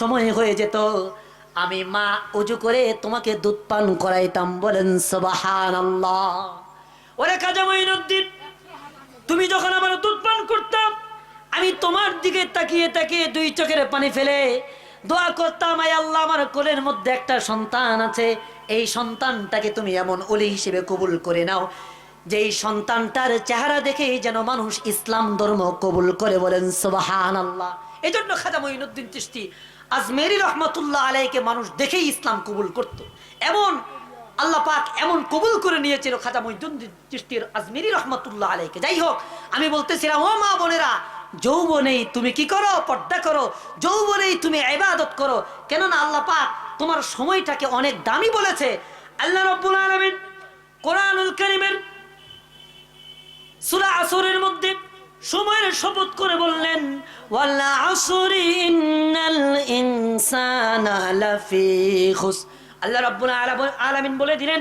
সময় হয়ে যেত। আমি মা উজু করে তোমাকে দুধ পান করাইতাম, বলেন সবাহান ওরে কাজা মঈনুদ্দিন, তুমি যখন আমার দুধ পান করতাম আমি তোমার দিকে তাকিয়ে তাকিয়ে দুই চোখের পানি ফেলে দোয়া করতাম, আয় আল্লাহ, আমার কোলের মধ্যে একটা সন্তান আছে, এই সন্তানটাকে তুমি এমন অলি হিসেবে কবুল করে নাও, যেই সন্তানটার চেহারা দেখেই যেন মানুষ ইসলাম ধর্ম কবুল করে, বলেন সোবাহান আল্লাহ এই জন্য খাজা মঈনুদ্দিন চিস্তি আজমেরি রহমতুল্লাহ আলাইকে মানুষ দেখেই ইসলাম কবুল করত। এমন আল্লাহ পাক এমন কবুল করে নিয়েছিল খাজা মঈনুদ্দিন চিস্তির আজমেরি রহমতুল্লাহ আলাইকে। যাই হোক, আমি বলতেছিলাম, ও মা বোনেরা, যৌবনেই তুমি কি করো? পর্দা করো। যৌবনেই তুমি ইবাদত করো। কেননা আল্লাহ পাক তোমার সময়টাকে অনেক দামি বলেছে। আল্লাহ রব্বুল আলামিন কোরআনুল কারীমের সূরা আসরের মধ্যে সময়ের শপথ করে বললেন ওয়াল্লা আসরি ইন্নাল ইনসানা আল্লাহ রাব্বুল আলামিন বলে দিলেন,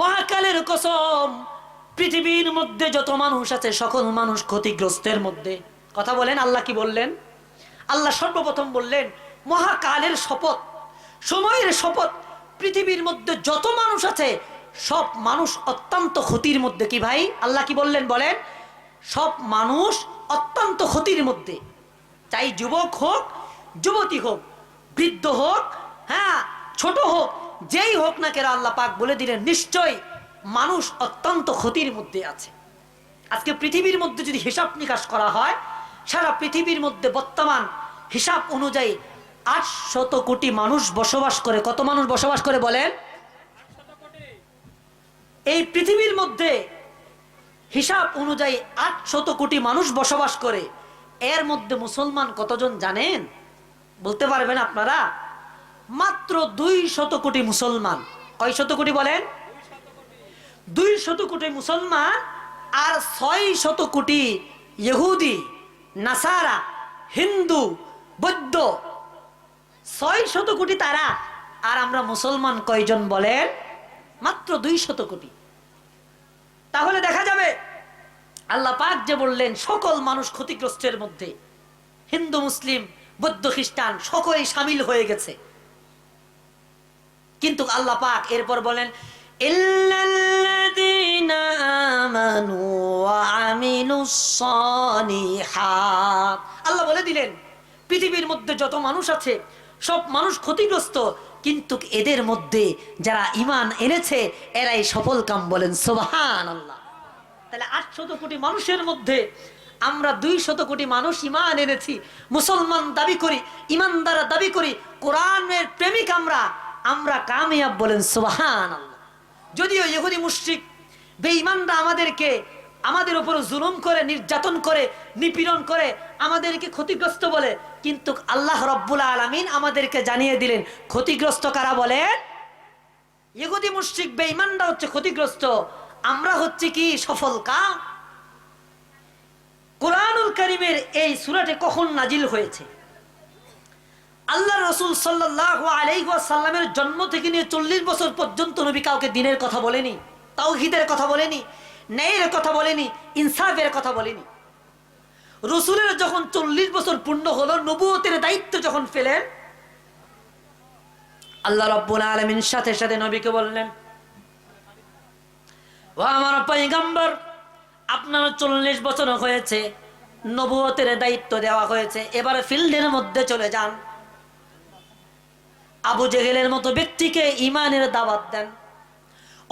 মহাকালের কসম, পৃথিবীর মধ্যে যত মানুষ আছে, সকল মানুষ ক্ষতিগ্রস্তের মধ্যে। কথা বলেন, আল্লাহ কি বললেন? আল্লাহ সর্বপ্রথম বললেন, মহাকালের শপথ, সময়ের শপথ, পৃথিবীর মধ্যে যত মানুষ আছে, সব মানুষ অত্যন্ত ক্ষতির মধ্যে কি ভাই? আল্লাহ কি বললেন? বলেন সব মানুষ অত্যন্ত ক্ষতির মধ্যে। চাই যুবক হোক, যুবতী হোক, বৃদ্ধ হোক হ্যাঁ ছোট হোক, যেই হোক না কেন আল্লাহ পাক বলে দিলেন নিশ্চয় মানুষ অত্যন্ত ক্ষতির মধ্যে আছে। আজকে পৃথিবীর মধ্যে যদি হিসাব নিকাশ করা হয়, সারা পৃথিবীর মধ্যে বর্তমান হিসাব অনুযায়ী আটশত কোটি মানুষ বসবাস করে। কত মানুষ বসবাস করে বলেন? এই পৃথিবীর মধ্যে হিসাব অনুযায়ী আটশত কোটি মানুষ বসবাস করে। এর মধ্যে মুসলমান কতজন জানেন? বলতে পারবেন আপনারা? মাত্র দুই শত কোটি মুসলমান। কয় শত কোটি বলেন? দুই শত কোটি মুসলমান আর ছয় শত কোটি ইহুদি, নাসারা, হিন্দু, বৌদ্ধ। ছয় শত কোটি তারা। আর আমরা মুসলমান কয়জন বলেন? মাত্র দুই শত কোটি। তাহলে দেখা যাবে। আল্লাহ পাক যে বললেন, সকল মানুষ ক্ষতিগ্রস্তের মধ্যে, হিন্দু, মুসলিম, বৌদ্ধ, খ্রিস্টান, সকলেই সামিল হয়ে গেছে। কিন্তু আল্লাহ পাক এরপর বলেন আল্লাহ বলে দিলেন, পৃথিবীর মধ্যে যত মানুষ আছে, সব মানুষ ক্ষতিগ্রস্ত। কিন্তু এদের মধ্যে যারা ইমান এনেছে, এরাই সফল কাম বলেন সোবাহান আল্লাহ তাহলে আটশত কোটি মানুষের মধ্যে আমরা দুই শত কোটি মানুষ ইমান এনেছি। মুসলমান দাবি করি ইমানদারা দাবি করি, কোরআনের প্রেমিক আমরা আমরা কামিয়াব বলেন সোবাহান আল্লাহ যদিও ইহুদি মুশ্রিক, বেঈমানরা আমাদেরকে আমাদের উপর জুলুম করে, নির্যাতন করে, নিপীড়ন করে আমাদেরকে ক্ষতিগ্রস্ত বলে। কিন্তু আল্লাহ রব্বুল আলমিন আমাদেরকে জানিয়ে দিলেন, ক্ষতিগ্রস্ত কারা বলে ইহুদি মুশ্রিক, বেঈমানরা হচ্ছে ক্ষতিগ্রস্ত। আমরা হচ্ছে কি? সফল কাম? কোরআনুল করিমের এই সুরাটে কখন নাজিল হয়েছে? আল্লাহ রসুল সাল্লাহ আলাইসাল্লামের জন্ম থেকে নিয়ে চল্লিশ বছর পর্যন্ত নবী কাউকে দিনের কথা বলেনি, তাওহিদের কথা বলেনি ন্যায়ের কথা বলেনি, ইনসাফের কথা বলেনি। রসুলের যখন চল্লিশ বছর পূর্ণ হলো, নবুয়তের দায়িত্ব যখন ফেলেন আল্লাহ রব্বুল আলমিন সাথে সাথে নবীকে বললেন, ও আমার পৈগম্বর আপনার চল্লিশ বছর হয়েছে, নবুয়তের দায়িত্ব দেওয়া হয়েছে, এবার ফিল্ডের মধ্যে চলে যান। আবু জেহেলের মতো ব্যক্তিকে ইমানের দাওয়াত দেন।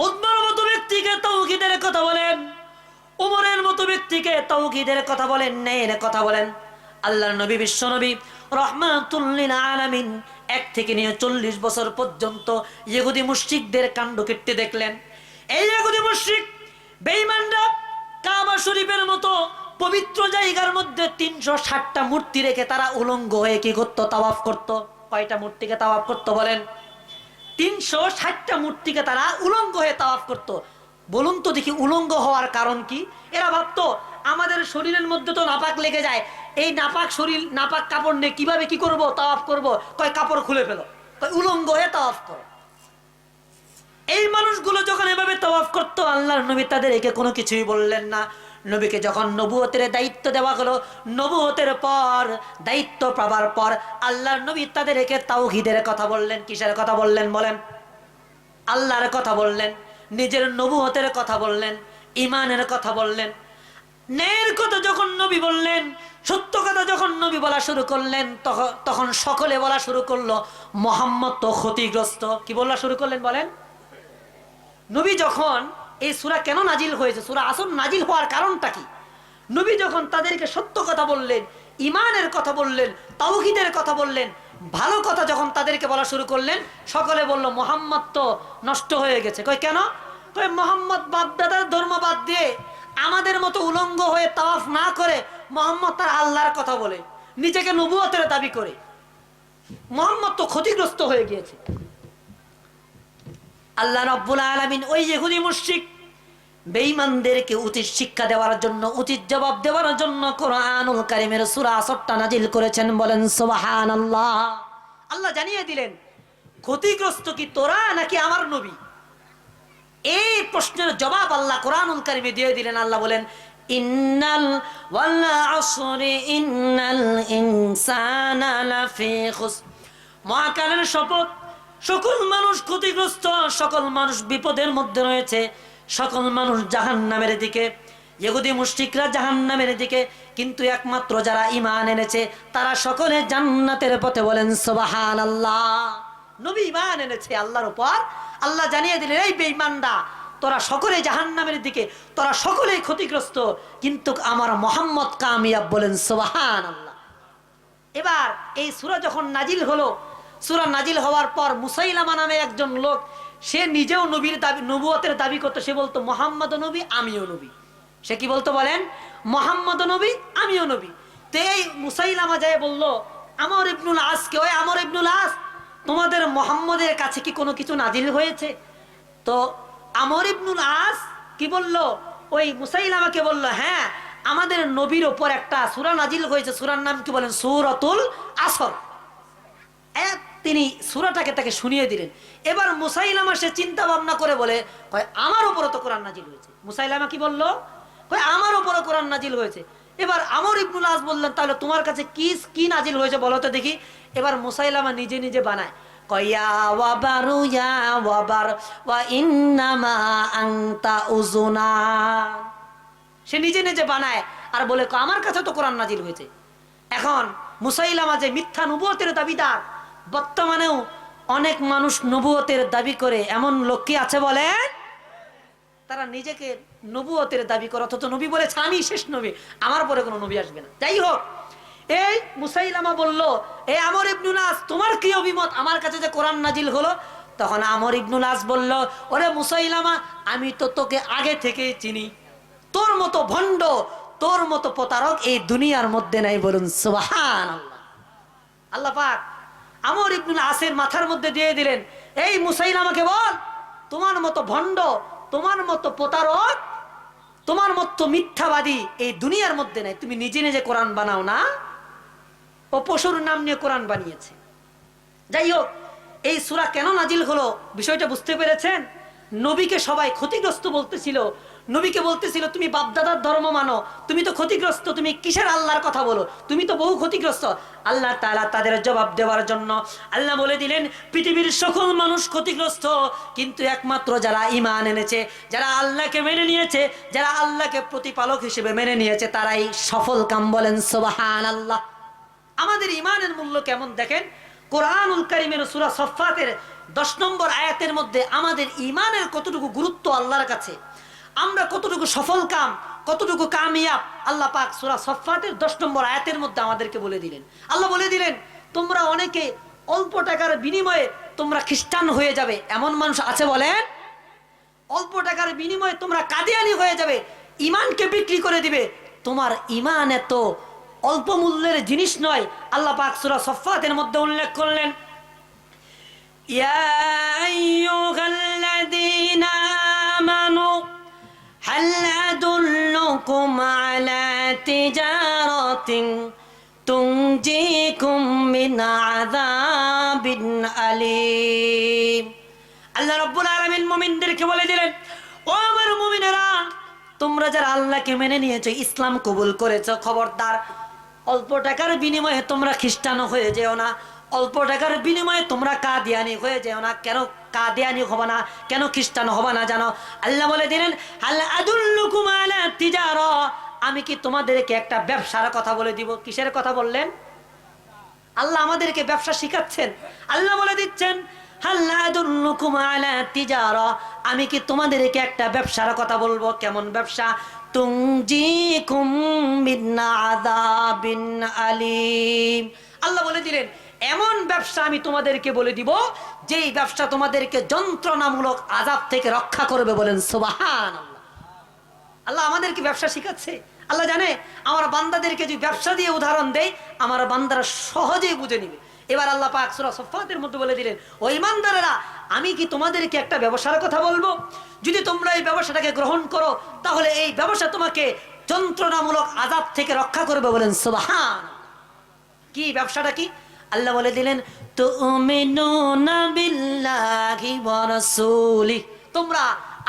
উদ্মার মতো ব্যক্তিকে তৌকিদের কথা বলেন, উমরের মতো ব্যক্তিকে তৌকিদের কথা বলেন, ন্যায়ের কথা বলেন। আল্লাহ নবী, বিশ্ব নবী রহমাতুল্লিন আলামিন এক থেকে নিয়ে চল্লিশ বছর পর্যন্ত ইহুদি মুশ্রিকদের কাণ্ড কীর্তি দেখলেন। এই ইহুদি মুশ্রিক বেঈমানরা কাবা শরীফের মতো পবিত্র জায়গার মধ্যে তিনশো ষাটটা মূর্তি রেখে তারা উলঙ্গ হয়ে কি করতো? তাওয়াফ করতো। কয়টা মূর্তিকে তাওয়াফ করতো বলেন? তিনশো ষাটটা মূর্তিকে তারা উলঙ্গ হয়ে তাওয়াফ করত। বলুন তো দেখি উলঙ্গ হওয়ার কারণ কি? এরা ভাবতো, আমাদের শরীরের মধ্যে তো নাপাক লেগে যায়। এই নাপাক শরীর, নাপাক কাপড় নিয়ে কীভাবে কি করব, তাওয়াফ করব? কয়, কাপড় খুলে ফেলো। কয়, উলঙ্গ হয়ে তাওয়াফ করো। এই মানুষগুলো যখন এভাবে তাওয়াফ করতো, আল্লাহর নবী তাদের একে কোনো কিছুই বললেন না। নবীকে যখন নবুয়তের দায়িত্ব দেওয়া হলো, নবুয়তের পর, দায়িত্ব পাবার পর আল্লাহর নবী তাদেরকে তাওহিদের কথা বললেন, কিসের কথা বললেন বলেন? আল্লাহর কথা বললেন, নিজের নবুয়তের কথা বললেন ইমানের কথা বললেন। ন্যায়ের কথা যখন নবী বললেন, সত্য কথা যখন নবী বলা শুরু করলেন তখন তখন সকলে বলা শুরু করল, মোহাম্মদ তো ক্ষতিগ্রস্ত। কি বলা শুরু করলেন বলেন? নবী যখন এই সুরা কেন নাজিল হয়েছে? সুরা আসল নাজিল হওয়ার কারণটা কি? নবী যখন তাদেরকে সত্য কথা বললেন ইমানের কথা বললেন, তাওহিদের কথা বললেন, ভালো কথা যখন তাদেরকে বলা শুরু করলেন, সকলে বলল, মোহাম্মদ তো নষ্ট হয়ে গেছে। কই কেন? কই মোহাম্মদ বাপদাদার ধর্ম বাদ দিয়ে আমাদের মতো উলঙ্গ হয়ে তাওয়াফ না করে মোহাম্মদ তার আল্লাহর কথা বলে, নিজেকে নবুয়তের দাবি করে। মোহাম্মদ তো ক্ষতিগ্রস্ত হয়ে গিয়েছে। আল্লাহ রব্বুল আলমিন ওই ইহুদি মুশরিক বেঈমানদেরকে উচিত শিক্ষা দেওয়ার জন্য, উচিত জবাব দেওয়ার জন্য কোরআনুল কারিমের সূরা সট্টা নাজিল করেছেন। বলেন, সুবহানাল্লাহ। আল্লাহ আল্লাহ জানিয়ে দিলেন, ক্ষতিগ্রস্ত কি তোরা নাকি আমার নবী? এই প্রশ্নের জবাব আল্লাহ কোরআনুল কারিমে দিয়ে দিলেন। আল্লাহ বলেন, ইন্নাল ইন্নাল শপথ সকল মানুষ ক্ষতিগ্রস্ত, সকল মানুষ বিপদের মধ্যে রয়েছে, সকল মানুষ জাহান্নামের দিকে। ইহুদি মুশরিকরা জাহান্নামের দিকে, কিন্তু একমাত্র যারা ইমান এনেছে, তারা সকলে জান্নাতের পথে বলেন সোবাহান আল্লাহ নবী ইমান এনেছে আল্লাহর উপর। আল্লাহ জানিয়ে দিলেন, এই বেঈমানরা, তোরা সকলে জাহান্নামের দিকে, তোরা সকলেই ক্ষতিগ্রস্ত, কিন্তু আমার মোহাম্মদ কামিয়াব বলেন সোবাহান আল্লাহ এবার এই সুরা যখন নাজিল হলো সুরা নাজিল হওয়ার পর মুসাইলামা নামে একজন লোক, সে নিজেও নবীর দাবি নবুয়তের দাবি করতো। সে বলতো, মোহাম্মদ নবী, আমিও নবী। সে কি বলতো বলেন? মোহাম্মদ নবী, আমিও নবী। তো এই মুসাইলামা যায় বলল, আমর ইবনুল আসকে ওই আমর ইবনুল আস। তোমাদের মোহাম্মদের কাছে কি কোনো কিছু নাজিল হয়েছে? তো আমর ইবনুল আস? কি বলল? ওই মুসাইলামাকে বলল হ্যাঁ আমাদের নবীর ওপর একটা সুরা নাজিল হয়েছে। সুরার নাম কি বলেন? সুরতুল আসর। এক তিনি সুরাটাকে তাকে শুনিয়ে দিলেন। এবার মুসাইলামা সে চিন্তা ভাবনা করে বলে কয় আমার ওপরও তো কোরআন নাজিল হয়েছে। মুসাইলামা কি বলল? কয় আমার ওপরও কোরআন নাজিল হয়েছে। এবার আমর ইবনুল আস বললেন তাহলে তোমার কাছে কি কি নাজিল হয়েছে বলো তো দেখি। এবার মুসাইলামা নিজে নিজে বানায় সে নিজে নিজে বানায় আর বলে "ক, আমার কাছে তো কোরআন নাজিল হয়েছে। এখন মুসাইলামা যে মিথ্যা নবুয়তের দাবিদার বর্তমানেও অনেক মানুষ নবুয়তের দাবি করে, এমন লোক কি আছে বলেন? তারা নিজেকে নবুয়তের দাবি করে, অথচ নবী বলেছে আমি শেষ নবী, আমার পরে কোনো নবী আসবে না। যাই হোক, এই মুসাইলামা বলল, এ আমর ইবনুল আস তোমার কি অভিমত? আমার কাছে যে কোরআন নাজিল হলো? তখন আমর ইবনুল আস বলল, ওরে মুসাইলামা, আমি তো তোকে আগে থেকেই চিনি। তোর মতো ভণ্ড, তোর মতো প্রতারক এই দুনিয়ার মধ্যে নাই বলুন সুবাহান আল্লাহ আল্লাহ পাক আমর ইবনুল আসের মাথার মধ্যে দিয়ে দিলেন, এই মুসাইল, আমাকে বল, তোমার মতো ভণ্ড, তোমার মতো প্রতারক, তোমার মতো মিথ্যাবাদী এই দুনিয়ার মধ্যে নাই। তুমি নিজে নিজে কোরআন বানাও না। ও পশুর নাম নিয়ে কোরআন বানিয়েছে। যাই হোক, এই সুরা কেন নাজিল হলো, বিষয়টা বুঝতে পেরেছেন? নবীকে সবাই ক্ষতিগ্রস্ত বলতেছিল নবীকে বলতেছিল, তুমি বাপদাদার ধর্ম মানো, তুমি তো ক্ষতিগ্রস্ত, তুমি কিসের আল্লাহর কথা বলো? তুমি তো বহু ক্ষতিগ্রস্ত। আল্লাহ তাআলা তাদের জবাব দেওয়ার জন্য আল্লাহ বলে দিলেন, পৃথিবীর সকল মানুষ ক্ষতিগ্রস্ত, কিন্তু একমাত্র যারা ইমান এনেছে, যারা আল্লাহকে মেনে নিয়েছে, যারা আল্লাহকে প্রতিপালক হিসেবে মেনে নিয়েছে, তারাই সফল কাম বলেন সোবাহান আল্লাহ আমাদের ইমানের মূল্য কেমন দেখেন? কোরআনুল কারিমের সুরা সফাতের দশ নম্বর আয়াতের মধ্যে আমাদের ইমানের কতটুকু গুরুত্ব আল্লাহর কাছে? আমরা কতটুকু সফল কাম, কতটুকু কামিয়াব, আল্লাহ পাক সুরা সফাতের দশ নম্বর আয়াতের মধ্যে আমাদেরকে বলে দিলেন। আল্লাহ বলে দিলেন, তোমরা অনেকে অল্প টাকার বিনিময়ে তোমরা খ্রিস্টান হয়ে যাবে। এমন মানুষ আছে বলেন? অল্প টাকার বিনিময়ে তোমরা কাদিয়ানি হয়ে যাবে ইমানকে বিক্রি করে দিবে। তোমার ইমান এত অল্প মূল্যের জিনিস নয়, আল্লাহ পাক সুরা সফফাতের মধ্যে উল্লেখ করলেন। ইয়া আইয়ুহাল্লাযীনা আমানু হাল আদুল্লুকুম আলা তিজারাতিন তুনজিকুম মিন আযাবিন আলীম আল্লাহ রব্বুল আলামিন মুমিনদেরকে বলে দিলেন, ও আমার মুমিনেরা, তোমরা যারা আল্লাহকে মেনে নিয়েছো, ইসলাম কবুল করেছ, খবরদার, অল্প টাকার বিনিময়ে তোমরা খ্রিস্টানও হয়ে যেও না। অল্প টাকার বিনিময়ে তোমরা কাদিয়ানি হয়ে যেও না। কেন কাদিয়ানি হবে না? কেন খ্রিস্টান হবে না জানো? আল্লাহ বলে দিলেন আল্লাহ আদুল্লুকুম আলা তিজার। আমি কি তোমাদেরকে একটা ব্যবসার কথা বলে দিব? কিসের কথা বললেন? আল্লাহ আমাদেরকে ব্যবসা শিখাচ্ছেন। আল্লাহ বলে দিচ্ছেন আমি কি তোমাদেরকে একটা ব্যবসার কথা বলব? কেমন ব্যবসা? আযাবিন আলিম। আল্লাহ বলে দিলেন এমন ব্যবসা আমি তোমাদেরকে বলে দিব, যেই ব্যবসা তোমাদেরকে যন্ত্রণামূলক আজাব থেকে রক্ষা করবে বলেন সোবাহান আল্লাহ আমাদেরকে ব্যবসা শিখাচ্ছে। আল্লাহ জানে, আমার বান্দাদেরকে যদি ব্যবসা দিয়ে উদাহরণ দেয়, আমার বান্দারা সহজেই বুঝে নিবে। এবার আল্লাহ পাক সূরা সফাতের মধ্যে বলে দিলেন, ওই ইমানদারেরা, আমি কি তোমাদেরকে একটা ব্যবসার কথা বলব? যদি তোমরা এই ব্যবসাটাকে গ্রহণ করো, তাহলে এই ব্যবসা তোমাকে যন্ত্রণামূলক আজাব থেকে রক্ষা করবে বলেন সোবাহান কি ব্যবসাটা কি? আল্লাহ বলে দিলেন বিল্লাহি তোমরা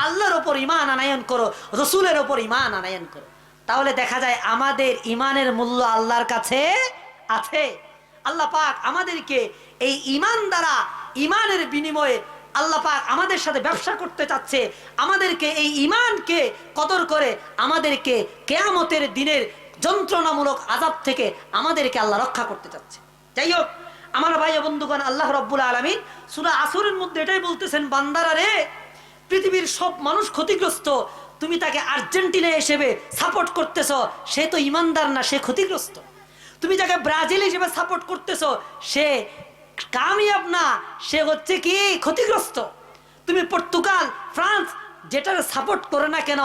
আল্লাহর উপর ঈমান আনায়ন করো, রসুলের উপর ঈমান আনায়ন করো। তাহলে দেখা যায় আমাদের ঈমানের মূল্য আল্লাহর কাছে আছে। আল্লাহ পাক আমাদেরকে এই ঈমান দ্বারা ঈমানের বিনিময়ে আল্লাহ পাক আমাদের সাথে ব্যবসা করতে চাচ্ছে। আমাদেরকে এই ঈমানকে কদর করে আমাদেরকে কেয়ামতের দিনের যন্ত্রণামূলক আজাব থেকে আমাদেরকে আল্লাহ রক্ষা করতে চাচ্ছে। যাই হোক আমার ভাই বন্ধুগণ, আল্লাহ রব্বুল আলমিন সুরা আসরের মধ্যে এটাই বলতেছেন, বান্দারা রে, পৃথিবীর সব মানুষ ক্ষতিগ্রস্ত, তুমি তাকে আর্জেন্টিনা হিসেবে সাপোর্ট করতেছ, সে তো ইমানদার না, সে ক্ষতিগ্রস্ত। তুমি যাকে ব্রাজিল হিসেবে সাপোর্ট করতেছ, সে কামিয়াব না, সে হচ্ছে কি ক্ষতিগ্রস্ত। তুমি পর্তুগাল, ফ্রান্স, যেটার সাপোর্ট করে না কেন,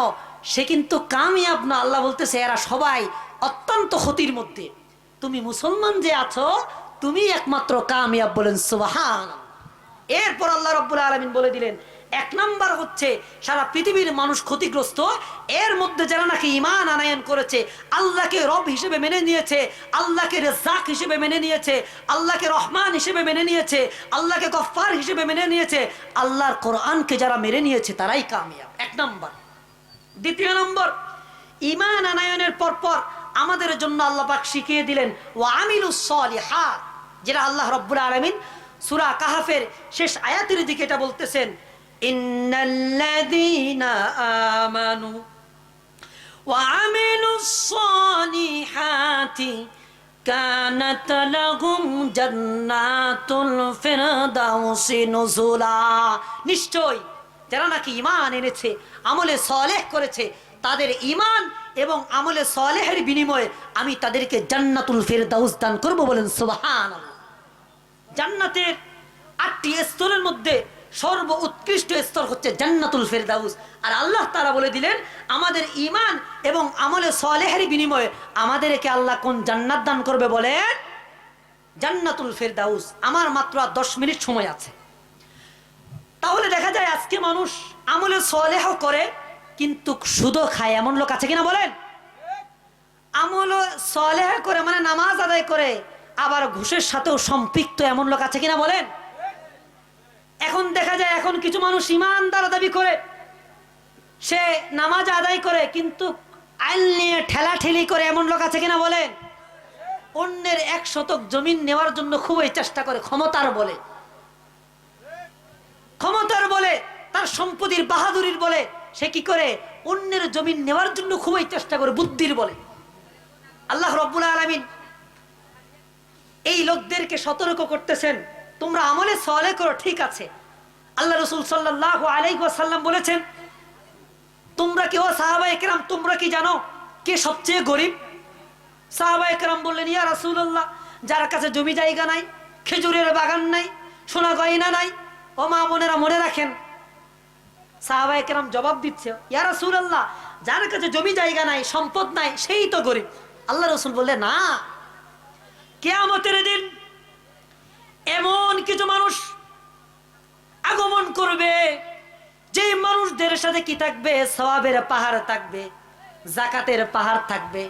সে কিন্তু কামিয়াব না। আল্লাহ বলতেছে, এরা সবাই অত্যন্ত ক্ষতির মধ্যে। তুমি মুসলমান যে আছো তুমি একমাত্র কামিয়াব বলেন, সুবাহান। এরপর আল্লাহ রব্বুল আলমিন বলে দিলেন, এক নাম্বার হচ্ছে, সারা পৃথিবীর মানুষ ক্ষতিগ্রস্ত, এর মধ্যে যারা নাকি ইমান আনায়ন করেছে, আল্লাহকে রব হিসেবে মেনে নিয়েছে, আল্লাহকে রেজাক হিসেবে মেনে নিয়েছে, আল্লাহকে রহমান হিসেবে মেনে নিয়েছে, আল্লাহকে গফফার হিসেবে মেনে নিয়েছে, আল্লাহর কোরআনকে যারা মেনে নিয়েছে, তারাই কামিয়াব। এক নাম্বার। দ্বিতীয় নম্বর ইমান আনায়নের পর পর আমাদের জন্য আল্লাহ পাক শিখিয়ে দিলেন ও আমিলু সলিহা যেটা আল্লাহ রব্বুল আলমিন সুরা কাহাফের শেষ আয়াতের দিকে এটা বলতেছেন ইন্নাল্লাযীনা আমানু وعملوا الصالحات كانت لهم جنات الفردوس نزلا নিশ্চয় যারা নাকি ঈমান এনেছে আমলে সলেহ করেছে তাদের ঈমান এবং আমলে সলেহের বিনিময়ে আমি তাদেরকে জান্নাতুল ফেরদাউস দান করব বলেন, সুবহানাল্লাহ। জান্নাতের আটটি স্তরের মধ্যে সর্ব উৎকৃষ্ট স্তর হচ্ছে জান্নাতুল ফেরদাউস। আর আল্লাহ তারা বলে দিলেন, আমাদের ইমান এবং আমলে সলেহের বিনিময়ে আমাদেরকে আল্লাহ কোন জান্নাত দান করবে বলেন, জান্নাতুল ফেরদাউস। আমার মাত্র আর দশ মিনিট সময় আছে। তাহলে দেখা যায় আজকে মানুষ আমলে সলেহ করে কিন্তু সুদও খায়, এমন লোক আছে কিনা বলেন? আমল সলেহ করে মানে নামাজ আদায় করে, আবার ঘুষের সাথেও সম্পৃক্ত এমন লোক আছে কিনা বলেন? এখন দেখা যায়, এখন কিছু মানুষ ইমানদার দাবি করে, সে নামাজ আদায় করে, কিন্তু আইন নিয়ে ঠেলা ঠেলি করে এমন লোক আছে কিনা বলেন? অন্যের এক শতক জমিন নেওয়ার জন্য খুবই চেষ্টা করে, ক্ষমতার বলে। ক্ষমতার বলে, তার সম্পত্তির বাহাদুরির বলে সে কি করে? অন্যের জমিন নেওয়ার জন্য খুবই চেষ্টা করে, বুদ্ধির বলে। আল্লাহ রব্বুল আলমিন এই লোকদেরকে সতর্ক করতেছেন। তোমরা আমলে সলে করো, ঠিক আছে। আল্লাহ রসুল সাল্লাহ আলাইসাল্লাম বলেছেন, তোমরা কি, ও সাহাবা একরাম, তোমরা কি জানো কে সবচেয়ে গরিব? সাহাবা একরাম বললেন, ইয়া রাসুল্লাহ যার কাছে জমি জায়গা নাই, খেজুরের বাগান নাই, সোনা গয়না নাই, ও মা বোনেরা মনে রাখেন সাহাবা একরাম জবাব দিচ্ছে, ইয়া রাসুল্লাহ যার কাছে জমি জায়গা নাই, সম্পদ নাই, সেই তো গরিব। আল্লাহ রসুল বললে না, কেয়ামতের দিন এমন কিছু মানুষ আগমন করবে যে মানুষদের সাথে কি থাকবে? সওয়াবের পাহাড় থাকবে জাকাতের পাহাড় থাকবে,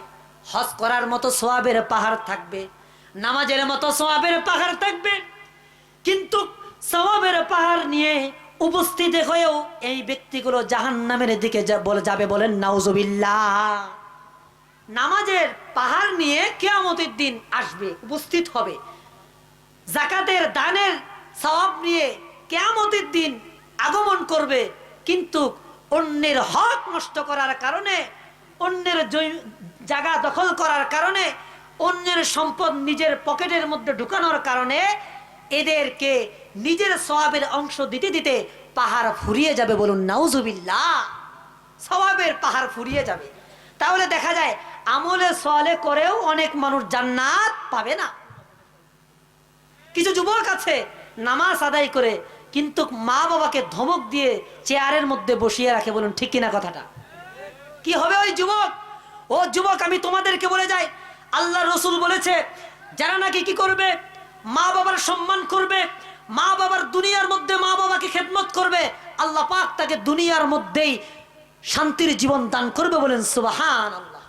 হজ করার মতো সোয়াবের পাহাড় থাকবে, নামাজের মতো সোয়াবের পাহাড় থাকবে। কিন্তু সওয়াবের পাহাড় নিয়ে উপস্থিত হয়েও এই ব্যক্তিগুলো জাহান নামের দিকে বলে যাবে বলেন, নাউজুবিল্লাহ। নামাজের পাহাড় নিয়ে কেয়ামতের দিন আসবে, উপস্থিত হবে। জাকাতের, দানের সওয়াব নিয়ে কেয়ামতের দিন আগমন করবে, কিন্তু অন্যের হক নষ্ট করার কারণে, অন্যের জায়গা দখল করার কারণে, অন্যের সম্পদ নিজের পকেটের মধ্যে ঢুকানোর কারণে এদেরকে নিজের সওয়াবের অংশ দিতে দিতে পাহাড় ফুরিয়ে যাবে বলুন, নাউজুবিল্লাহ। সওয়াবের পাহাড় ফুরিয়ে যাবে। তাহলে দেখা যায়, আমলে সলে করেও অনেক মানুষ জান্নাত পাবে না। কিছু যুবক আছে, নামাজ আদায় করে, কিন্তু মা বাবাকে ধমক দিয়ে চেয়ারের মধ্যে বসিয়ে রাখে বলুন, ঠিক কিনা কথাটা? কি হবে ওই যুবক? ও যুবক, আমি তোমাদেরকে বলে যাই, আল্লাহ রসুল বলেছে, যারা নাকি কি করবে? মা বাবার সম্মান করবে দুনিয়ার মধ্যে মা বাবাকে খেদমত করবে, আল্লাহ পাক তাকে দুনিয়ার মধ্যেই শান্তির জীবন দান করবে বলেন সুবাহান আল্লাহ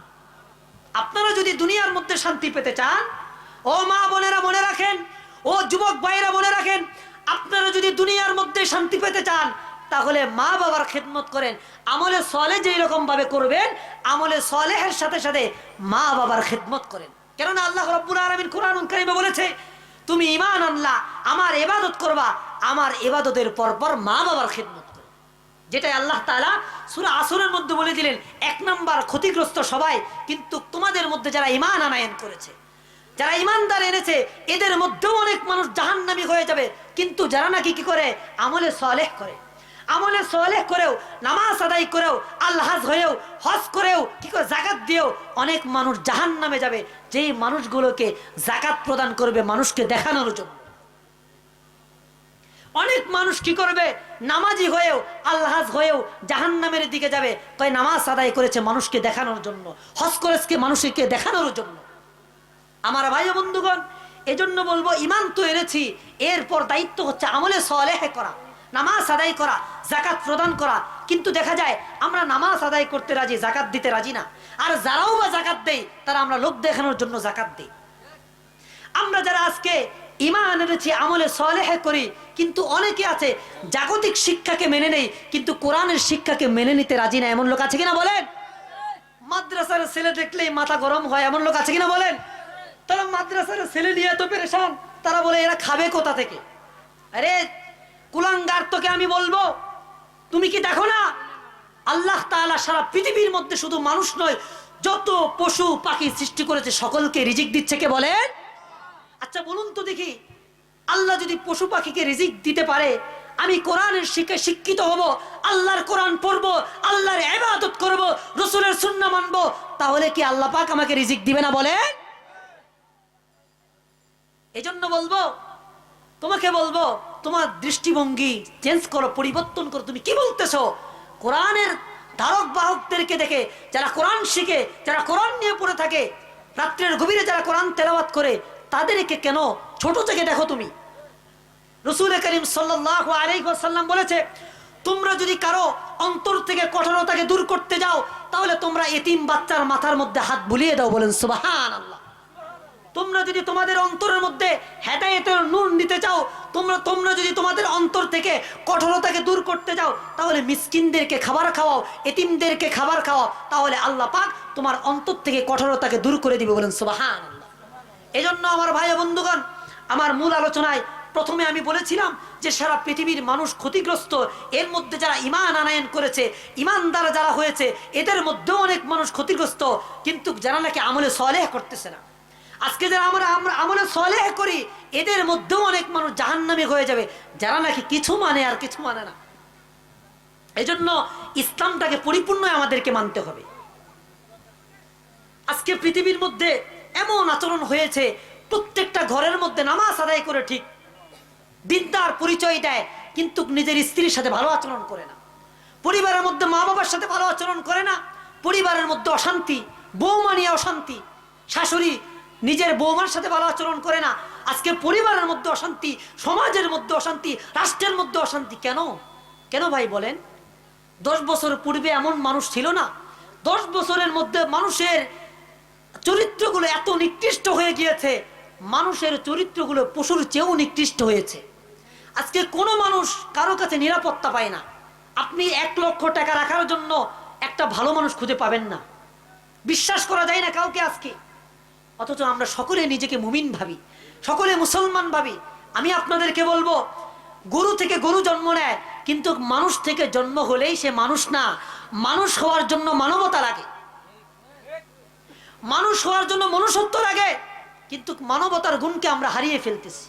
আপনারা যদি দুনিয়ার মধ্যে শান্তি পেতে চান, ও মা বোনেরা মনে রাখেন, ও যুবক ভাইয়েরা মনে রাখেন, আপনারা যদি দুনিয়ার মধ্যে শান্তি পেতে চান, তাহলে মা বাবার খেদমত করেন, আমলে সলে যেই রকম ভাবে করবেন, আমলে সলেহের সাথে সাথে মা বাবার খেদমত করেন। কেননা আল্লাহ রব্বুল আলমিন কোরআন কারিমে বলেছে, তুমি ইমান আনলা, আমার এবাদত করবা আমার এবাদতের পর পর মা বাবার খেদমত করবে যেটাই আল্লাহ তাআলা সূরা আসরের মধ্যে বলে দিলেন, এক নম্বর ক্ষতিগ্রস্ত সবাই কিন্তু তোমাদের মধ্যে যারা ইমান আনায়ন করেছে, যারা ইমানদার এনেছে, এদের মধ্যেও অনেক মানুষ জাহান্নামী হয়ে যাবে। কিন্তু যারা নাকি কি করে? আমলে সলেহ করে। আমলে সলেহ করেও, নামাজ আদায় করেও আল্লাহ হয়েও, হজ করেও, কি করে জাকাত দিয়েও অনেক মানুষ জাহান নামে যাবে। যেই মানুষগুলোকে জাকাত প্রদান করবে মানুষকে দেখানোর জন্য। অনেক মানুষ কি করবে? নামাজি হয়েও আল্লাহ হয়েও জাহান নামের দিকে যাবে। কয় নামাজ আদায় করেছে মানুষকে দেখানোর জন্য, হজ করেছে মানুষকে দেখানোর জন্য। আমার ভাই বন্ধুগণ, এজন্য বলব ইমান তো এনেছি, এরপর দায়িত্ব হচ্ছে আমলে সলেহ করা, নামাজ আদায় করা জাকাত প্রদান করা। কিন্তু দেখা যায়, আমরা নামাজ আদায় করতে রাজি জাকাত দিতে রাজি না। আর যারাও বা জাকাত দেই তারা আমরা লোক দেখানোর জন্য জাকাত দিই। আমরা যারা আজকে ইমান এনেছি, আমলে সলেহ করি, কিন্তু অনেকে আছে জাগতিক শিক্ষাকে মেনে নেই, কিন্তু কোরআনের শিক্ষাকে মেনে নিতে রাজি না। এমন লোক আছে কিনা বলেন? মাদ্রাসার ছেলে দেখলেই মাথা গরম হয়, এমন লোক আছে কিনা বলেন? তারা মাদ্রাসার ছেলে নিয়ে এত পেরেশান, তারা বলে, এরা খাবে কোথা থেকে? আরে, কুলাঙ্গার তোকে আমি বলব, তুমি কি দেখো না? আল্লাহ তাআলা সারা পৃথিবীর মধ্যে শুধু মানুষ নয়, যত পশু পাখি সৃষ্টি করেছে, সকলকে রিজিক দিচ্ছে কে বলেন? আচ্ছা বলুন তো দেখি, আল্লাহ যদি পশু পাখিকে রিজিক দিতে পারে, আমি কোরআনের শিখে শিক্ষিত হব, আল্লাহর কোরআন পড়ব, আল্লাহর ইবাদত করব, রসুলের সুন্নাহ মানবো, তাহলে কি আল্লাহ পাক আমাকে রিজিক দিবে না বলেন এজন্য বলব, তোমাকে বলব, তোমার দৃষ্টিভঙ্গি চেঞ্জ করো, পরিবর্তন করো। তুমি কি বলতেছো? কোরআনের ধারক বাহকদেরকে দেখে, যারা কোরআন শিখে, যারা কোরআন নিয়ে পড়ে থাকে, রাত্রের গভীরে যারা কোরআন তেলাওয়াত করে তাদেরকে কেন? ছোট থেকে দেখো তুমি। রসুল করিম সাল্লাহ বলেছে, তোমরা যদি কারও অন্তর থেকে কঠোরতাকে দূর করতে যাও, তাহলে তোমরা এতিম বাচ্চার মাথার মধ্যে হাত বুলিয়ে দাও বলেন সুবাহান আল্লাহ তোমরা যদি তোমাদের অন্তরের মধ্যে হেদায়েতের নূর নিতে চাও, তোমরা তোমরা যদি তোমাদের অন্তর থেকে কঠোরতাকে দূর করতে চাও তাহলে মিসকিনদেরকে খাবার খাওয়াও, এতিমদেরকে খাবার খাওয়াও, তাহলে আল্লাহ পাক তোমার অন্তর থেকে কঠোরতাকে দূর করে দিবে বলেন সুবাহান এজন্য আমার ভাই বন্ধুগণ, আমার মূল আলোচনায় প্রথমে আমি বলেছিলাম যে সারা পৃথিবীর মানুষ ক্ষতিগ্রস্ত, এর মধ্যে যারা ইমান আনায়ন করেছে ইমানদার যারা হয়েছে, এদের মধ্যেও অনেক মানুষ ক্ষতিগ্রস্ত, কিন্তু যারা নাকি আমলে সলেহ করতেছে না। আজকে যারা আমরা আমরা আমলে সলেহ করি, এদের মধ্যেও অনেক মানুষ জাহান্নামে হয়ে যাবে, যারা নাকি কিছু মানে আর কিছু মানে না। এজন্য ইসলামটাকে পরিপূর্ণ আমাদেরকে মানতে হবে। আজকে পৃথিবীর মধ্যে এমন আচরণ হয়েছে, প্রত্যেকটা ঘরের মধ্যে নামাজ আদায় করে ঠিক দিনদার পরিচয় দেয়, কিন্তু নিজের স্ত্রীর সাথে ভালো আচরণ করে না। পরিবারের মধ্যে মা বাবার সাথে ভালো আচরণ করে না। পরিবারের মধ্যে অশান্তি, বৌমা নিয়ে অশান্তি, শাশুড়ি নিজের বৌমার সাথে ভালো আচরণ করে না। আজকে পরিবারের মধ্যে অশান্তি, সমাজের মধ্যে অশান্তি, রাষ্ট্রের মধ্যে অশান্তি, কেন? কেন ভাই বলেন? দশ বছর পূর্বে এমন মানুষ ছিল না। দশ বছরের মধ্যে মানুষের চরিত্রগুলো এত নিকৃষ্ট হয়ে গিয়েছে, মানুষের চরিত্রগুলো পশুর চেয়েও নিকৃষ্ট হয়েছে। আজকে কোনো মানুষ কারও কাছে নিরাপত্তা পায় না। আপনি এক লক্ষ টাকা রাখার জন্য একটা ভালো মানুষ খুঁজে পাবেন না। বিশ্বাস করা যায় না কাউকে আজকে। অথচ আমরা সকলে নিজেকে মুমিন ভাবি, সকলে মুসলমান ভাবি। আমি আপনাদেরকে বলব, গরু থেকে গরু জন্ম নেয়, কিন্তু মানুষ থেকে জন্ম হলেই সে মানুষ না। মানুষ হওয়ার জন্য মানবতা লাগে। মানুষ হওয়ার জন্য মনুষ্যত্ব লাগে, কিন্তু মানবতার গুণকে আমরা হারিয়ে ফেলতেছি।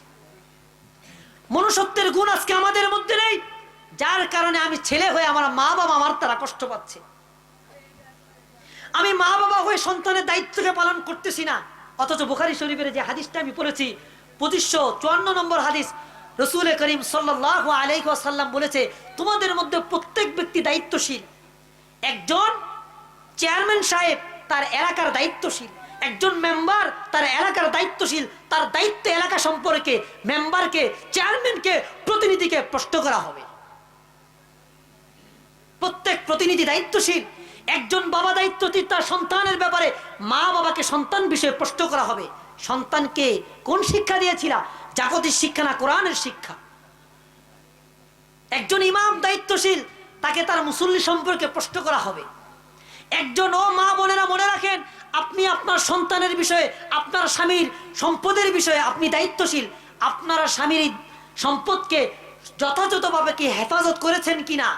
মনুষ্যত্বের গুণ আজকে আমাদের মধ্যে নেই, যার কারণে আমি ছেলে হয়ে আমার মা বাবা আমার তারা কষ্ট পাচ্ছে। আমি মা বাবা হয়ে সন্তানের দায়িত্বকে পালন করতেছি না, অথচ বুখারি শরীফের যে হাদিসটা আমি পড়েছি, পঁচিশশো চুয়ান্ন নম্বর হাদিস, রসুল করিম সাল্লাহ আলাইসাল্লাম বলেছে, তোমাদের মধ্যে প্রত্যেক ব্যক্তি দায়িত্বশীল। একজন চেয়ারম্যান সাহেব তার এলাকার দায়িত্বশীল। একজন মেম্বার তার এলাকার দায়িত্বশীল, তার দায়িত্ব এলাকা সম্পর্কে মেম্বারকে চেয়ারম্যানকে প্রতিনিধিকে প্রশ্ন করা হবে। প্রত্যেক প্রতিনিধি দায়িত্বশীল। একজন বাবা দায়িত্বশীল, তার সন্তানের ব্যাপারে মা বাবাকে সন্তান বিষয়ে প্রশ্ন করা হবে। সন্তানকে কোন শিক্ষা দিয়েছিলা? জাগতিক শিক্ষা না কোরআনের শিক্ষা? একজন ইমাম দায়িত্বশীল, তাকে তার মুসল্লি সম্পর্কে প্রশ্ন করা হবে। একজন ও মা বোনেরা মনে রাখেন, আপনি আপনার সন্তানের বিষয়ে, আপনার স্বামীর সম্পদের বিষয়ে আপনি দায়িত্বশীল। আপনারা স্বামীর সম্পদকে যথাযথভাবে কি হেফাজত করেছেন কিনা?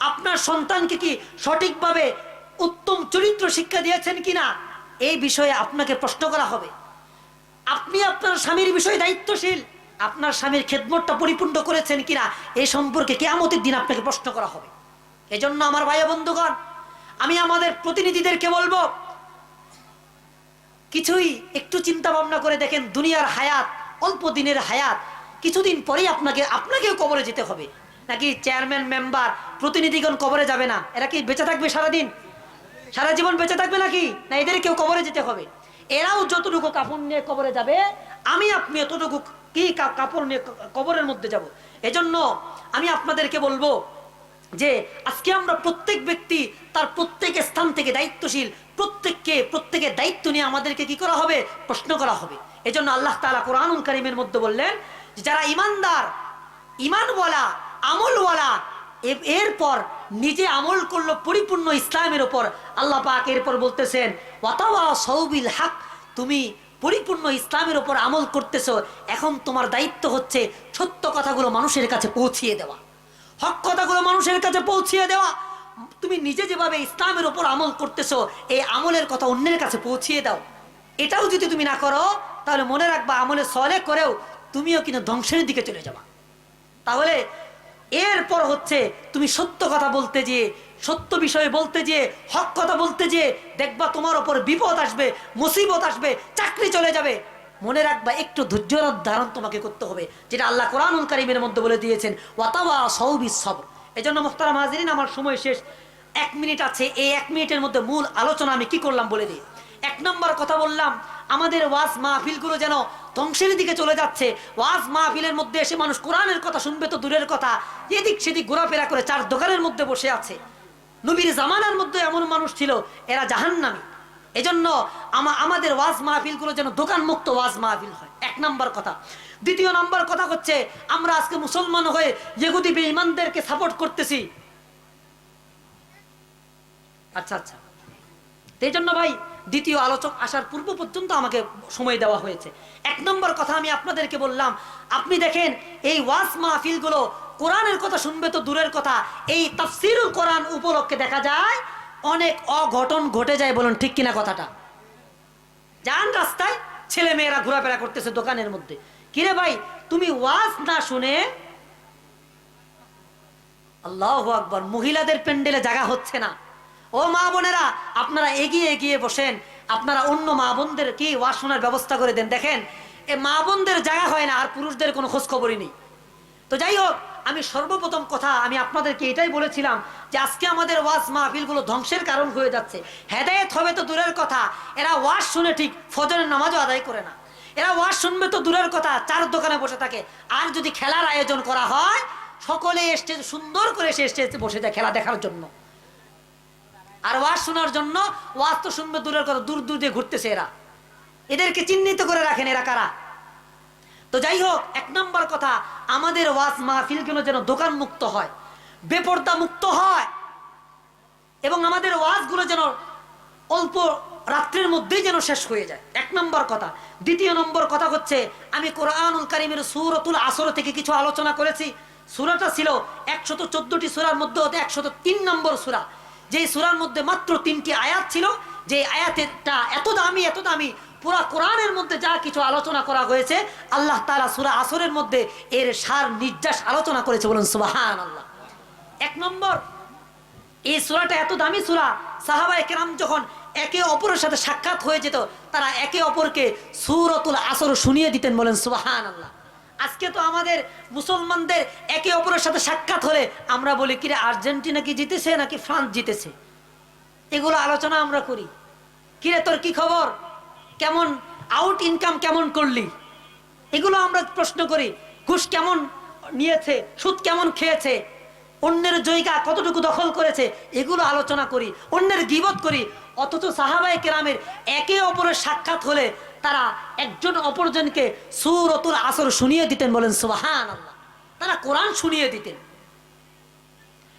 আপনার সন্তানকে কি সঠিকভাবে উত্তম চরিত্র শিক্ষা দিয়েছেন কিনা? এই বিষয়ে আপনাকে প্রশ্ন করা হবে। আপনি আপনার স্বামীর বিষয়ে দায়িত্বশীল, আপনার স্বামীর খেদমতটা পরিপূর্ণ করেছেন কিনা, এই সম্পর্কে কেয়ামতের দিন আপনাকে প্রশ্ন করা হবে। এজন্য আমার ভাই বন্ধুগণ আমি আমাদের প্রতিনিধিদেরকে বলব, কিছুই একটু চিন্তা ভাবনা করে দেখেন দুনিয়ার হায়াত, অল্প দিনের হায়াত, কিছুদিন পরেই আপনাকে, আপনাকেও কবরে যেতে হবে। নাকি চেয়ারম্যান, মেম্বার, প্রতিনিধিগণ কবরে যাবে না? এরা কি বেঁচে থাকবে সারাদিন? সারা জীবন বেঁচে থাকবে নাকি? না এদের কেউ কবরে যেতে হবে। এরাও যতটুকু কাপড় নিয়ে কবরে যাবে, আমি আপনি এতটুকু কি কাপড় নিয়ে কবরের মধ্যে যাব। এজন্য আমি আপনাদেরকে বলব যে আজকে আমরা প্রত্যেক ব্যক্তি তার প্রত্যেক স্থান থেকে দায়িত্বশীল, প্রত্যেককে, প্রত্যেকের দায়িত্ব নিয়ে আমাদেরকে কি করা হবে? প্রশ্ন করা হবে। এজন্য আল্লাহ তাআলা কোরআনুল কারিমের মধ্যে বললেন যারা ইমানদার ইমানওয়ালা আমলওয়ালা এরপর নিজে আমল করল পরিপূর্ণ ইসলামের ওপর, আল্লাহ পাক এরপর বলতেছেন, ওয়াতাওয়া সৌবিল হাক তুমি পরিপূর্ণ ইসলামের ওপর আমল করতেছো, এখন তোমার দায়িত্ব হচ্ছে সত্য কথাগুলো মানুষের কাছে পৌঁছিয়ে দেওয়া। হক কথাগুলো মানুষের কাছে পৌঁছিয়ে দেওয়া। তুমি নিজে যেভাবে ইসলামের ওপর আমল করতেছো, এই আমলের কথা অন্যের কাছে পৌঁছিয়ে দাও। এটাও যদি তুমি না করো, তাহলে মনে রাখবা আমলে সলে করেও তুমিও কিন্তু ধ্বংসের দিকে চলে যাবা। তাহলে এরপর হচ্ছে তুমি সত্য কথা বলতে যে সত্য বিষয়ে বলতে যে হক কথা বলতে যে দেখবা তোমার ওপর বিপদ আসবে, মুসিবত আসবে, চাকরি চলে যাবে। মনে রাখবা, একটু ধৈর্য ধারণ তোমাকে করতে হবে। যেটা আল্লাহ কোরআনুল কারিমের মধ্যে বলে দিয়েছেন, ওয়াতাওয়া সৌবি সবর। এই জন্য মোখতারা মাহাজিরিন আমার সময় শেষ। এক মিনিট আছে, এই এক মিনিটের মধ্যে মূল আলোচনা আমি কি করলাম বলে দিই। এক নম্বর কথা বললাম, আমাদের ওয়াজ মাহফিলগুলো যেন ধ্বংসের দিকে চলে যাচ্ছে। ওয়াজ মাহফিলের মধ্যে এসে মানুষ কোরআনের কথা শুনবে তো দূরের কথা। এদিক সেদিক ঘোরাফেরা করে চার দোকানের মধ্যে বসে আছে। নবীর জামানার মধ্যে এমন মানুষ ছিল, এরা জাহান্নামী। এজন্য আমা- আমাদের ওয়াজ মাহফিলগুলো যেন দোকান মুক্ত ওয়াজ মাহফিল হয়। এক নম্বর কথা। দ্বিতীয় নম্বর কথা হচ্ছে, আমরা আজকে মুসলমান হয়ে ইহুদি বেঈমানদেরকে সাপোর্ট করতেছি। আচ্ছা আচ্ছা। এই জন্য ভাই, দ্বিতীয় আলোচক আসার পূর্ব পর্যন্ত আমাকে সময় দেওয়া হয়েছে। এক নম্বর কথা আমি আপনাদেরকে বললাম, আপনি দেখেন, এই ওয়াজ মাহফিলগুলো কোরআনের কথা শুনবে তো দূরের কথা, এই তাফসিরুল কোরআন উপলক্ষে দেখা যায় অনেক অঘটন ঘটে যায় বলুন, ঠিক কিনা কথাটা? যান রাস্তায় ছেলে মেয়েরা ঘোরাফেরা করতেছে দোকানের মধ্যে। কিরে ভাই, তুমি ওয়াজ না শুনে আল্লাহ আকবর, মহিলাদের প্যান্ডেলে জায়গা হচ্ছে না। ও মা বোনেরা, আপনারা এগিয়ে এগিয়ে বসেন। আপনারা অন্য মা বোনদের কি ওয়াজ শোনার ব্যবস্থা করে দেন। দেখেন, এ মা বোনদের জায়গা হয় না আর পুরুষদের কোনো খোঁজ খবরই নেই। তো যাই হোক আমি সর্বপ্রথম কথা আমি আপনাদেরকে এটাই বলেছিলাম যে আজকে আমাদের ওয়াজ মাহফিলগুলো ধ্বংসের কারণ হয়ে যাচ্ছে। হেদায়েত হবে তো দূরের কথা, এরা ওয়াজ শুনে ঠিক ফজরের নামাজও আদায় করে না। এরা ওয়াজ শুনবে তো দূরের কথা, চার দোকানে বসে থাকে। আর যদি খেলার আয়োজন করা হয়, সকলে স্টেজ সুন্দর করে সে স্টেজে বসে যায় খেলা দেখার জন্য। আর ওয়াজ শোনার জন্য ওয়াজ তো শুনবে দূরের কথা, দূর দূর দিয়ে ঘুরতেছে এরা। এদেরকে চিহ্নিত করে রাখেন এরা কারা? তো যাই হোক এক নম্বর কথা, আমাদের ওয়াজ মাহফিলগুলো যেন দোকান মুক্ত হয়, বেপর্দা মুক্ত হয়, এবং আমাদের ওয়াজগুলো যেন অল্প রাত্রের মধ্যেই যেন শেষ হয়ে যায়। এক নম্বর কথা। দ্বিতীয় নম্বর কথা হচ্ছে, আমি কোরআনুল কারিমের সুরতুল আসর থেকে কিছু আলোচনা করেছি। সুরাটা ছিল একশত চোদ্দটি সুরার মধ্যে হতে একশত তিন নম্বর সুরা। যেই সুরার মধ্যে মাত্র তিনটি আয়াত ছিল যে আয়াতেরটা এত দামি এত দামি পুরা কোরআনের মধ্যে যা কিছু আলোচনা করা হয়েছে, আল্লাহ তালা সুরা আসরের মধ্যে এর সার নির্যাস আলোচনা করেছে বলুন সুবাহান আল্লাহ এক নম্বর, এই সুরাটা এত দামি সুরা সাহাবাই কেরাম যখন একে অপরের সাথে সাক্ষাৎ হয়ে যেত, তারা একে অপরকে সুরতুল আসর শুনিয়ে দিতেন বলেন সুবাহান আল্লাহ আজকে তো আমাদের মুসলমানদের একে অপরের সাথে সাক্ষাৎ হলে আমরা বলি, কিরে, আর্জেন্টিনা কি জিতেছে নাকি ফ্রান্স জিতেছে? এগুলো আলোচনা আমরা করি। কিরে, তোর কি খবর? কেমন আউট ইনকাম কেমন করলি? এগুলো আমরা প্রশ্ন করি, ঘুষ কেমন নিয়েছে, সুদ কেমন খেয়েছে, অন্যের জয়গা কতটুকু দখল করেছে, এগুলো আলোচনা করি, অন্যের গিবত করি, অথচ সাহাবাই কেরামের একে অপরের সাক্ষাৎ হলে তারা একজন অপরজনকে সুরতুল আসর শুনিয়ে দিতেন, বলেন সুবাহান আল্লাহ তারা কোরআন শুনিয়ে দিতেন।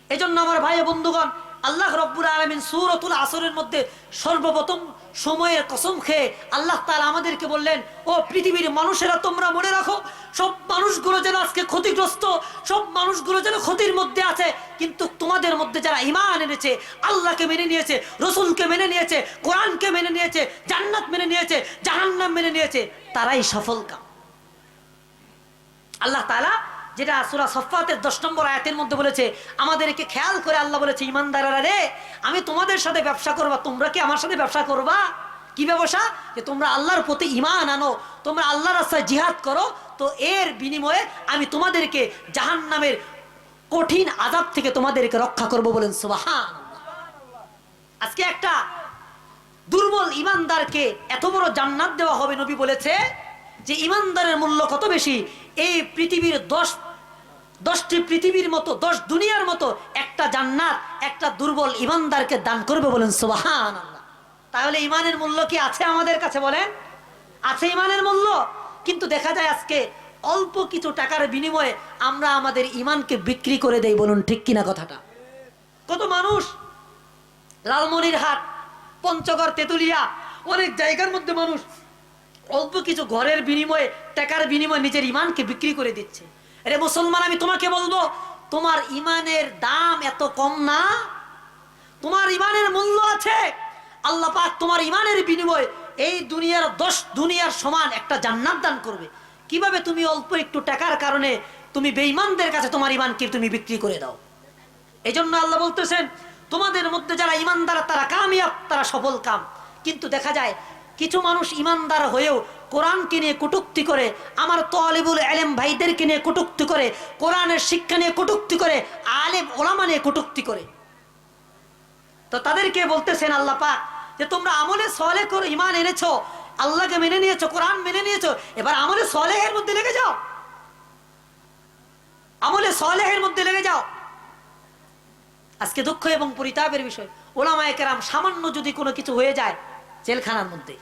এজন্য আমার ভাই বন্ধুগণ, আল্লাহ রব্বুর আলমিন সুরতুল আসরের মধ্যে সর্বপ্রথম সময়ের কসম খেয়ে আল্লাহ তাআলা আমাদেরকে বললেন, ও পৃথিবীর মানুষেরা, তোমরা মনে রাখো, সব মানুষগুলো যেন আজকে ক্ষতিগ্রস্ত, সব মানুষগুলো যেন ক্ষতির মধ্যে আছে। কিন্তু তোমাদের মধ্যে যারা ইমান এনেছে, আল্লাহকে মেনে নিয়েছে, রসুলকে মেনে নিয়েছে, কোরআনকে মেনে নিয়েছে, জান্নাত মেনে নিয়েছে, জাহান্নাম মেনে নিয়েছে, তারাই সফল কাম। আল্লাহ তাআলা যেটা সুরা সফাতের দশ নম্বর আয়াতের মধ্যে বলেছে, আমাদেরকে খেয়াল করে আল্লাহ বলেছে, ইমানদারেরা রে, আমি তোমাদের সাথে ব্যবসা করবা, তোমরা কি আমার সাথে ব্যবসা করবা? কি ব্যবসা? যে তোমরা আল্লাহর প্রতি ইমান আনো, তোমরা আল্লাহর রাস্তায় জিহাদ করো, তো এর বিনিময়ে আমি তোমাদেরকে জাহান নামের কঠিন আজাব থেকে তোমাদেরকে রক্ষা করব বলেন সুবাহান আজকে একটা দুর্বল ইমানদারকে এত বড় জান্নাত দেওয়া হবে, নবী বলেছে, যে ইমানদারের মূল্য কত বেশি? এই পৃথিবীর দশ দশটি পৃথিবীর মতো, দশ দুনিয়ার মতো একটা জান্নাত, একটা দুর্বল ইমানদারকে দান করবে বলেন সুবাহান তাহলে ইমানের মূল্য কি আছে আমাদের কাছে বলেন? আছে ইমানের মূল্য। কিন্তু দেখা যায় আজকে অল্প কিছু টাকার বিনিময়ে আমরা আমাদের ইমানকে বিক্রি করে দেই বলুন ঠিক কিনা কথাটা। কত মানুষ? লালমনিরহাট পঞ্চগড়, তেতুলিয়া, অনেক জায়গার মধ্যে মানুষ অল্প কিছু ঘরের বিনিময়ে, টাকার বিনিময়ে নিজের ইমানকে বিক্রি করে দিচ্ছে। আরে মুসলমান, আমি তোমাকে বলব, তোমার ইমানের দাম এত কম না? তোমার ইমানের মূল্য আছে। আল্লাহ পাক তোমার ইমানের বিনিময়ে এই দুনিয়ার দশ দুনিয়ার সমান একটা জান্নাত দান করবে। কীভাবে তুমি অল্প একটু টাকার কারণে তুমি বেঈমানদের কাছে তোমার ইমানকে তুমি বিক্রি করে দাও? এই জন্য আল্লাহ বলতেছেন, তোমাদের মধ্যে যারা ইমানদার, তারা কামিয়াব, তারা সফল কাম। কিন্তু দেখা যায়, কিছু মানুষ ইমানদার হয়েও কোরআনকে নিয়ে কটুক্তি করে, আমার তলিবুল আলেম ভাইদেরকে নিয়ে কটুক্তি করে, কোরআনের শিক্ষা নিয়ে কটুক্তি করে, আলেম ওলামা নিয়ে কটুক্তি করে। তো তাদেরকে বলতেছেন আল্লাহ যে, তোমরা আমলে সলে করে ইমান এনেছো, আল্লাহকে মেনে নিয়েছো, কোরআন মেনে নিয়েছো, এবার আমলে সলেহের মধ্যে লেগে যাও। আমলে সলেহের মধ্যে লেগে যাও। আজকে দুঃখ এবং পরিতাপের বিষয়। ওলামায় কেরাম সামান্য যদি কোনো কিছু হয়ে যায় জেলখানার মধ্যে।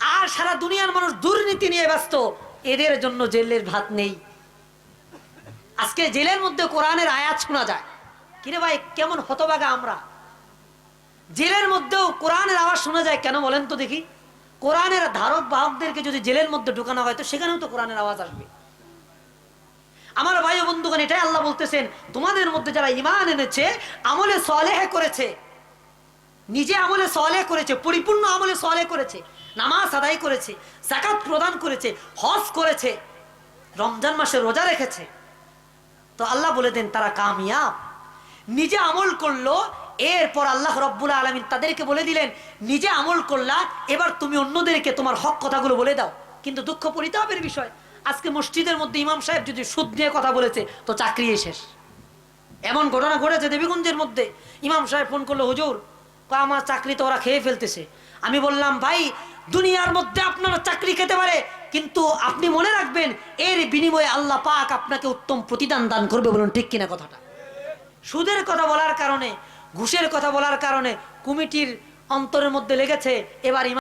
আর সারা দুনিয়ার মানুষ দুর্নীতি নিয়ে ব্যস্ত। এদের জন্য জেলের ভাত নেই। আজকে জেলের মধ্যে কোরআনের আয়াত শোনা যায়। কিরে ভাই, কেমন হতবাগা আমরা। জেলের মধ্যেও কোরআনের আওয়াজ শোনা যায় কেন বলেন তো দেখি। কোরআনের ধারক বাহকদেরকে যদি জেলের মধ্যে ঢুকানো হয়, তো সেখানেও তো কোরআনের আওয়াজ আসবে। আমার ভাই বন্ধুগণ, এটাই আল্লাহ বলতেছেন, তোমাদের মধ্যে যারা ইমান এনেছে, আমলে সলেহ করেছে, নিজে আমলে সলেহ করেছে, পরিপূর্ণ আমলে সলেহ করেছে নামাজ আদায় করেছে জাকাত প্রদান করেছে, হজ করেছে, রমজান মাসে রোজা রেখেছে। তো আল্লাহ বলে দেন, তারা কামিয়াব। নিজে আমল করল, এরপর আল্লাহ রব্বুল আলমিন তাদেরকে বলে দিলেন, নিজে আমল করলা, এবার তুমি অন্যদেরকে তোমার হক কথাগুলো বলে দাও। কিন্তু দুঃখ পরিতাপের বিষয়, আজকে মসজিদের মধ্যে ইমাম সাহেব যদি সুদ নিয়ে কথা বলেছে, তো চাকরি শেষ। এমন ঘটনা ঘটেছে দেবীগঞ্জের মধ্যে, ইমাম সাহেব ফোন করল, হুজুর আমার চাকরি তো ওরা খেয়ে ফেলতেছে। আমি বললাম, ভাই, দুনিয়ার মধ্যে আপনার চাকরি খেতে পারে, কিন্তু আপনি মনে রাখবেন, এর বিনিময়ে আল্লাহ পাক আপনাকে উত্তম প্রতিদান দান করবে বলুন, ঠিক কিনা কথাটা? সুদের কথা বলার কারণে, ঘুষের কথা বলার কারণে কমিটির অন্তরের মধ্যে লেগেছে, এবার